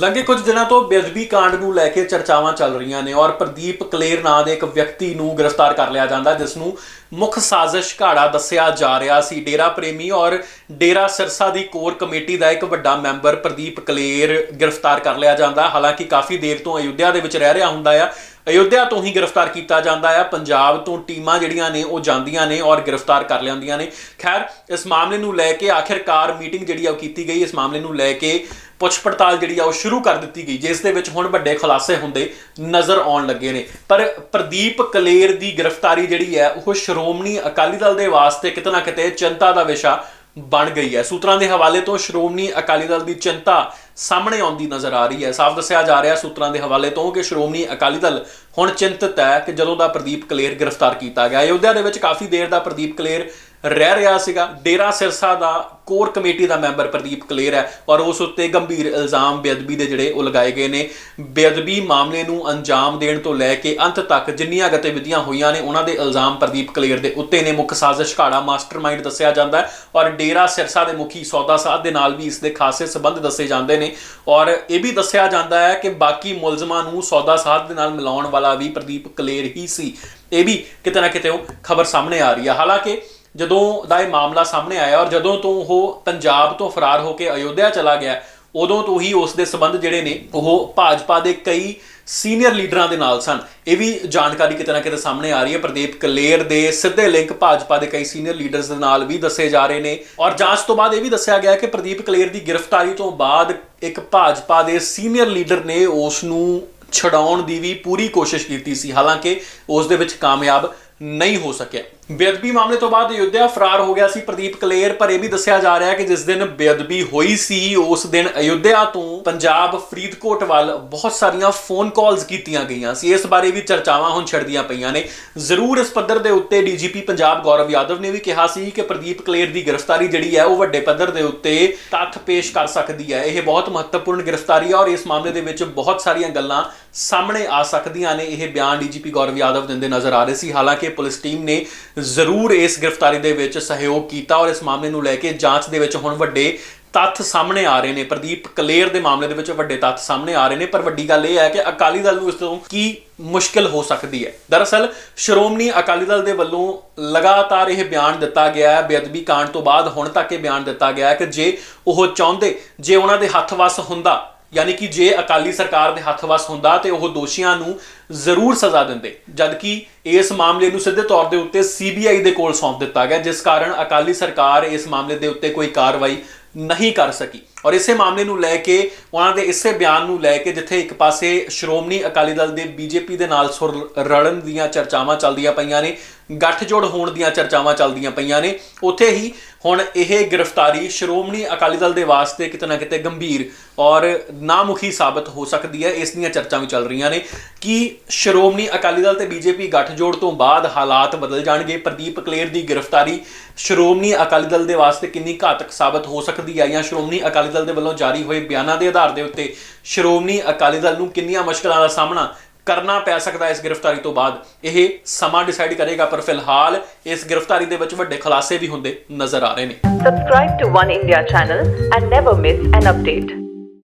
ਲੰਘੇ ਕੁਝ ਦਿਨਾਂ ਤੋਂ ਬੇਅਦਬੀ ਕਾਂਡ ਨੂੰ ਲੈ ਕੇ ਚਰਚਾਵਾਂ ਚੱਲ ਰਹੀਆਂ ਨੇ ਔਰ ਪ੍ਰਦੀਪ ਕਲੇਰ ਨਾਂ ਦੇ ਇੱਕ ਵਿਅਕਤੀ ਨੂੰ ਗ੍ਰਿਫਤਾਰ ਕਰ ਲਿਆ ਜਾਂਦਾ, ਜਿਸ ਨੂੰ ਮੁੱਖ ਸਾਜ਼ਿਸ਼ ਘਾੜਾ ਦੱਸਿਆ ਜਾ ਰਿਹਾ ਸੀ। ਡੇਰਾ ਪ੍ਰੇਮੀ ਔਰ ਡੇਰਾ ਸਿਰਸਾ ਦੀ ਕੋਰ ਕਮੇਟੀ ਦਾ ਇੱਕ ਵੱਡਾ ਮੈਂਬਰ ਪ੍ਰਦੀਪ ਕਲੇਰ ਗ੍ਰਿਫਤਾਰ ਕਰ ਲਿਆ ਜਾਂਦਾ। ਹਾਲਾਂਕਿ ਕਾਫੀ ਦੇਰ ਤੋਂ ਅਯੁੱਧਿਆ ਦੇ ਵਿੱਚ ਰਹਿ ਰਿਹਾ ਹੁੰਦਾ ਆ। ਅਯੁੱਧਿਆ ਤੋਂ ਹੀ ਗ੍ਰਿਫਤਾਰ ਕੀਤਾ ਜਾਂਦਾ ਆ। ਪੰਜਾਬ ਤੋਂ ਟੀਮਾਂ ਜਿਹੜੀਆਂ ਨੇ ਉਹ ਜਾਂਦੀਆਂ ਨੇ ਔਰ ਗ੍ਰਿਫਤਾਰ ਕਰ ਲਿਆਂਦੀਆਂ ਨੇ। ਖੈਰ, ਇਸ ਮਾਮਲੇ ਨੂੰ ਲੈ ਕੇ ਆਖਿਰਕਾਰ ਮੀਟਿੰਗ ਜਿਹੜੀ ਆ ਉਹ ਕੀਤੀ ਗਈ। ਇਸ ਮਾਮਲੇ ਨੂੰ ਲੈ ਕੇ ਪੁੱਛ ਪੜਤਾਲ ਜਿਹੜੀ ਆ ਉਹ ਸ਼ੁਰੂ ਕਰ ਦਿੱਤੀ ਗਈ, ਜਿਸ ਦੇ ਵਿੱਚ ਹੁਣ ਵੱਡੇ ਖੁਲਾਸੇ ਹੁੰਦੇ ਨਜ਼ਰ ਆਉਣ ਲੱਗੇ ਨੇ। ਪਰ ਪ੍ਰਦੀਪ ਕਲੇਰ ਦੀ ਗ੍ਰਿਫਤਾਰੀ ਜਿਹੜੀ ਹੈ, ਉਹ ਸ਼੍ਰੋਮਣੀ ਅਕਾਲੀ ਦਲ ਦੇ ਵਾਸਤੇ ਕਿਤੇ ਨਾ ਕਿਤੇ ਚਿੰਤਾ ਦਾ ਵਿਸ਼ਾ ਬਣ ਗਈ ਹੈ। ਸੂਤਰਾਂ ਦੇ ਹਵਾਲੇ ਤੋਂ ਸ਼੍ਰੋਮਣੀ ਅਕਾਲੀ ਦਲ ਦੀ ਚਿੰਤਾ ਸਾਹਮਣੇ ਆਉਂਦੀ ਨਜ਼ਰ ਆ ਰਹੀ ਹੈ। ਸਾਫ਼ ਦੱਸਿਆ ਜਾ ਰਿਹਾ ਸੂਤਰਾਂ ਦੇ ਹਵਾਲੇ ਤੋਂ ਕਿ ਸ਼੍ਰੋਮਣੀ ਅਕਾਲੀ ਦਲ ਹੁਣ ਚਿੰਤਤ ਹੈ ਕਿ ਜਦੋਂ ਦਾ ਪ੍ਰਦੀਪ ਕਲੇਰ ਗ੍ਰਿਫਤਾਰ ਕੀਤਾ ਗਿਆ ਅਯੋਧਿਆ ਦੇ ਵਿੱਚ ਕਾਫੀ ਦੇਰ ਦਾ ਪ੍ਰਦੀਪ ਕਲੇਰ ਰਹਿ ਰਿਹਾ ਸੀਗਾ। ਡੇਰਾ ਸਿਰਸਾ ਦਾ ਕੋਰ ਕਮੇਟੀ ਦਾ ਮੈਂਬਰ ਪ੍ਰਦੀਪ ਕਲੇਰ ਹੈ ਔਰ ਉਸ ਉੱਤੇ ਗੰਭੀਰ ਇਲਜ਼ਾਮ ਬੇਅਦਬੀ ਦੇ ਜਿਹੜੇ ਉਹ ਲਗਾਏ ਗਏ ਨੇ। ਬੇਅਦਬੀ ਮਾਮਲੇ ਨੂੰ ਅੰਜਾਮ ਦੇਣ ਤੋਂ ਲੈ ਕੇ ਅੰਤ ਤੱਕ ਜਿੰਨੀਆਂ ਗਤੀਵਿਧੀਆਂ ਹੋਈਆਂ ਨੇ, ਉਹਨਾਂ ਦੇ ਇਲਜ਼ਾਮ ਪ੍ਰਦੀਪ ਕਲੇਰ ਦੇ ਉੱਤੇ ਨੇ। ਮੁੱਖ ਸਾਜ਼ਿਸ਼ ਘਾੜਾ ਮਾਸਟਰਮਾਈਂਡ ਦੱਸਿਆ ਜਾਂਦਾ ਹੈ ਔਰ ਡੇਰਾ ਸਿਰਸਾ ਦੇ ਮੁਖੀ ਸੌਦਾ ਸਾਧ ਦੇ ਨਾਲ ਵੀ ਇਸ ਦੇ ਖਾਸੇ ਸਬੰਧ ਦੱਸੇ ਜਾਂਦੇ ਨੇ ਔਰ ਇਹ ਵੀ ਦੱਸਿਆ ਜਾਂਦਾ ਹੈ ਕਿ ਬਾਕੀ ਮੁਲਜ਼ਮਾਂ ਨੂੰ ਸੌਦਾ ਸਾਧ ਦੇ ਨਾਲ ਮਿਲਾਉਣ ਵਾਲਾ ਵੀ ਪ੍ਰਦੀਪ ਕਲੇਰ ਹੀ ਸੀ। ਇਹ ਵੀ ਕਿਤੇ ਨਾ ਕਿਤੇ ਉਹ ਖਬਰ ਸਾਹਮਣੇ ਆ ਰਹੀ ਹੈ। ਹਾਲਾਂਕਿ ਜਦੋਂ ਦਾ ਇਹ ਮਾਮਲਾ ਸਾਹਮਣੇ ਆਇਆ ਔਰ ਜਦੋਂ ਤੋਂ ਉਹ ਪੰਜਾਬ ਤੋਂ ਫਰਾਰ ਹੋ ਕੇ ਅਯੋਧਿਆ ਚਲਾ ਗਿਆ, ਉਦੋਂ ਤੋਂ ਹੀ ਉਸ ਦੇ ਸਬੰਧ ਜਿਹੜੇ ਨੇ, ਉਹ ਭਾਜਪਾ ਦੇ ਕਈ ਸੀਨੀਅਰ ਲੀਡਰਾਂ ਦੇ ਨਾਲ ਸਨ। ਇਹ ਵੀ ਜਾਣਕਾਰੀ ਕਿਤੇ ਨਾ ਕਿਤੇ ਸਾਹਮਣੇ ਆ ਰਹੀ ਹੈ। ਪ੍ਰਦੀਪ ਕਲੇਰ ਦੇ ਸਿੱਧੇ ਲਿੰਕ ਭਾਜਪਾ ਦੇ ਕਈ ਸੀਨੀਅਰ ਲੀਡਰਸ ਦੇ ਨਾਲ ਵੀ ਦੱਸੇ ਜਾ ਰਹੇ ਨੇ। ਔਰ ਜਾਂਚ ਤੋਂ ਬਾਅਦ ਇਹ ਵੀ ਦੱਸਿਆ ਗਿਆ ਕਿ ਪ੍ਰਦੀਪ ਕਲੇਰ ਦੀ ਗ੍ਰਿਫਤਾਰੀ ਤੋਂ ਬਾਅਦ ਇੱਕ ਭਾਜਪਾ ਦੇ ਸੀਨੀਅਰ ਲੀਡਰ ਨੇ ਉਸ ਨੂੰ ਛਡਾਉਣ ਦੀ ਵੀ ਪੂਰੀ ਕੋਸ਼ਿਸ਼ ਕੀਤੀ ਸੀ। ਹਾਲਾਂਕਿ ਉਸ ਦੇ ਵਿੱਚ ਕਾਮਯਾਬ ਨਹੀਂ ਹੋ ਸਕਿਆ। ਬੇਅਦਬੀ ਮਾਮਲੇ ਤੋਂ ਬਾਅਦ ਅਯੁੱਧਿਆ ਫਰਾਰ ਹੋ ਗਿਆ ਸੀ ਪ੍ਰਦੀਪ ਕਲੇਰ, ਪਰ ਇਹ ਵੀ ਦੱਸਿਆ ਜਾ ਰਿਹਾ ਹੈ ਕਿ ਜਿਸ ਦਿਨ ਬੇਅਦਬੀ ਹੋਈ ਸੀ, ਉਸ ਦਿਨ ਅਯੁੱਧਿਆ ਤੋਂ ਪੰਜਾਬ ਫਰੀਦਕੋਟ ਵੱਲ ਬਹੁਤ ਸਾਰੀਆਂ ਫੋਨ ਕਾਲਸ ਕੀਤੀਆਂ ਗਈਆਂ ਸੀ। ਇਸ ਬਾਰੇ ਵੀ ਚਰਚਾਵਾਂ ਹੁਣ ਛਿੜਦੀਆਂ ਪਈਆਂ ਨੇ। ਜ਼ਰੂਰ ਇਸ ਪੱਧਰ ਦੇ ਉੱਤੇ ਡੀਜੀਪੀ ਪੰਜਾਬ ਗੌਰਵ ਯਾਦਵ ਨੇ ਵੀ ਕਿਹਾ ਸੀ ਕਿ ਪ੍ਰਦੀਪ ਕਲੇਰ ਦੀ ਗ੍ਰਿਫਤਾਰੀ ਜਿਹੜੀ ਹੈ, ਉਹ ਵੱਡੇ ਪੱਧਰ ਦੇ ਉੱਤੇ ਤੱਥ ਪੇਸ਼ ਕਰ ਸਕਦੀ ਹੈ। ਇਹ ਬਹੁਤ ਮਹੱਤਵਪੂਰਨ ਗ੍ਰਿਫਤਾਰੀ ਹੈ ਔਰ ਇਸ ਮਾਮਲੇ ਦੇ ਵਿੱਚ ਬਹੁਤ ਸਾਰੀਆਂ ਗੱਲਾਂ ਸਾਹਮਣੇ ਆ ਸਕਦੀਆਂ ਨੇ। ਇਹ ਬਿਆਨ ਡੀਜੀਪੀ ਗੌਰਵ ਯਾਦਵ ਦਿੰਦੇ ਨਜ਼ਰ ਆ ਰਹੇ ਸੀ। ਹਾਲਾਂਕਿ ਪੁਲਿਸ ਟੀਮ ਨੇ ਜ਼ਰੂਰ ਇਸ ਗ੍ਰਿਫਤਾਰੀ ਦੇ ਵਿੱਚ ਸਹਿਯੋਗ ਕੀਤਾ ਔਰ ਇਸ ਮਾਮਲੇ ਨੂੰ ਲੈ ਕੇ ਜਾਂਚ ਦੇ ਵਿੱਚ ਹੁਣ ਵੱਡੇ ਤੱਥ ਸਾਹਮਣੇ ਆ ਰਹੇ ਨੇ। ਪ੍ਰਦੀਪ ਕਲੇਰ ਦੇ ਮਾਮਲੇ ਦੇ ਵਿੱਚ ਵੱਡੇ ਤੱਥ ਸਾਹਮਣੇ ਆ ਰਹੇ ਨੇ, ਪਰ ਵੱਡੀ ਗੱਲ ਇਹ ਹੈ ਕਿ ਅਕਾਲੀ ਦਲ ਨੂੰ ਇਸ ਤੋਂ ਕੀ ਮੁਸ਼ਕਲ ਹੋ ਸਕਦੀ ਹੈ? ਦਰਅਸਲ, ਸ਼੍ਰੋਮਣੀ ਅਕਾਲੀ ਦਲ ਦੇ ਵੱਲੋਂ ਲਗਾਤਾਰ ਇਹ ਬਿਆਨ ਦਿੱਤਾ ਗਿਆ ਹੈ। ਬੇਅਦਬੀ ਕਾਂਡ ਤੋਂ ਬਾਅਦ ਹੁਣ ਤੱਕ ਇਹ ਬਿਆਨ ਦਿੱਤਾ ਗਿਆ ਹੈ ਕਿ ਜੇ ਉਹ ਚਾਹੁੰਦੇ, ਜੇ ਉਹਨਾਂ ਦੇ ਹੱਥ ਵੱਸ ਹੁੰਦਾ ਯਾਨੀ ਕਿ ਜੇ ਅਕਾਲੀ ਸਰਕਾਰ ਦੇ ਹੱਥ ਵੱਸ ਹੁੰਦਾ ਤੇ ਉਹ ਦੋਸ਼ੀਆਂ ਨੂੰ ਜ਼ਰੂਰ ਸਜ਼ਾ ਦਿੰਦੇ। ਜਦਕਿ ਇਸ ਮਾਮਲੇ ਨੂੰ ਸਿੱਧੇ ਤੌਰ ਦੇ ਉੱਤੇ ਸੀਬੀਆਈ ਦੇ ਕੋਲ ਸੌਂਪ ਦਿੱਤਾ ਗਿਆ, ਜਿਸ ਕਾਰਨ ਅਕਾਲੀ ਸਰਕਾਰ ਇਸ ਮਾਮਲੇ ਦੇ ਉੱਤੇ ਕੋਈ ਕਾਰਵਾਈ ਨਹੀਂ ਕਰ ਸਕੀ। ਔਰ ਇਸੇ ਮਾਮਲੇ ਨੂੰ ਲੈ ਕੇ, ਉਹਨਾਂ ਦੇ ਇਸੇ ਬਿਆਨ ਨੂੰ ਲੈ ਕੇ ਜਿੱਥੇ ਇੱਕ ਪਾਸੇ ਸ਼੍ਰੋਮਣੀ ਅਕਾਲੀ ਦਲ ਦੇ ਬੀਜੇਪੀ ਦੇ ਨਾਲ ਸੁਰ ਰਲਣ ਦੀਆਂ ਚਰਚਾਵਾਂ ਚੱਲਦੀਆਂ ਪਈਆਂ ਨੇ ਗੱਠਜੋੜ ਹੋਣ ਦੀਆਂ ਚਰਚਾਵਾਂ ਚੱਲਦੀਆਂ ਪਈਆਂ ਨੇ। ਉੱਥੇ ਹੀ ਹੁਣ ਇਹ ਗ੍ਰਿਫਤਾਰੀ ਸ਼੍ਰੋਮਣੀ ਅਕਾਲੀ ਦਲ ਦੇ ਵਾਸਤੇ ਕਿਤੇ ਨਾ ਕਿਤੇ ਗੰਭੀਰ ਔਰ ਨਾਮੁਖੀ ਸਾਬਤ ਹੋ ਸਕਦੀ ਹੈ। ਇਸ ਦੀਆਂ ਚਰਚਾਵਾਂ ਵੀ ਚੱਲ ਰਹੀਆਂ ਨੇ ਕਿ ਸ਼੍ਰੋਮਣੀ ਅਕਾਲੀ ਦਲ ਤੇ ਬੀਜੇਪੀ ਗੱਠਜੋੜ ਤੋਂ ਬਾਅਦ ਹਾਲਾਤ ਬਦਲ ਜਾਣਗੇ। ਪ੍ਰਦੀਪ ਕਲੇਰ ਦੀ ਗ੍ਰਿਫਤਾਰੀ ਸ਼੍ਰੋਮਣੀ ਅਕਾਲੀ ਦਲ ਦੇ ਵਾਸਤੇ ਕਿੰਨੀ ਘਾਤਕ ਸਾਬਤ ਹੋ ਸਕਦੀ ਹੈ ਜਾਂ ਸ਼੍ਰੋਮਣੀ ਅਕਾਲੀ ਦਲ ਦੇ ਵੱਲੋਂ ਜਾਰੀ ਹੋਏ ਬਿਆਨਾਂ ਦੇ ਆਧਾਰ ਦੇ ਉੱਤੇ ਸ਼੍ਰੋਮਣੀ ਅਕਾਲੀ ਦਲ ਨੂੰ ਕਿੰਨੀਆਂ ਮੁਸ਼ਕਲਾਂ ਦਾ ਸਾਹਮਣਾ ਕਰਨਾ ਪੈ ਸਕਦਾ ਇਸ ਗ੍ਰਿਫਤਾਰੀ ਤੋਂ ਬਾਅਦ ਇਹ ਸਮਾਂ ਡਿਸਾਈਡ ਕਰੇਗਾ, ਪਰ ਫਿਲਹਾਲ ਇਸ ਗ੍ਰਿਫਤਾਰੀ ਦੇ ਵਿੱਚ ਵੱਡੇ ਖੁਲਾਸੇ ਵੀ ਹੁੰਦੇ ਨਜ਼ਰ ਆ ਰਹੇ ਨੇ Subscribe to One India channel and never miss an update.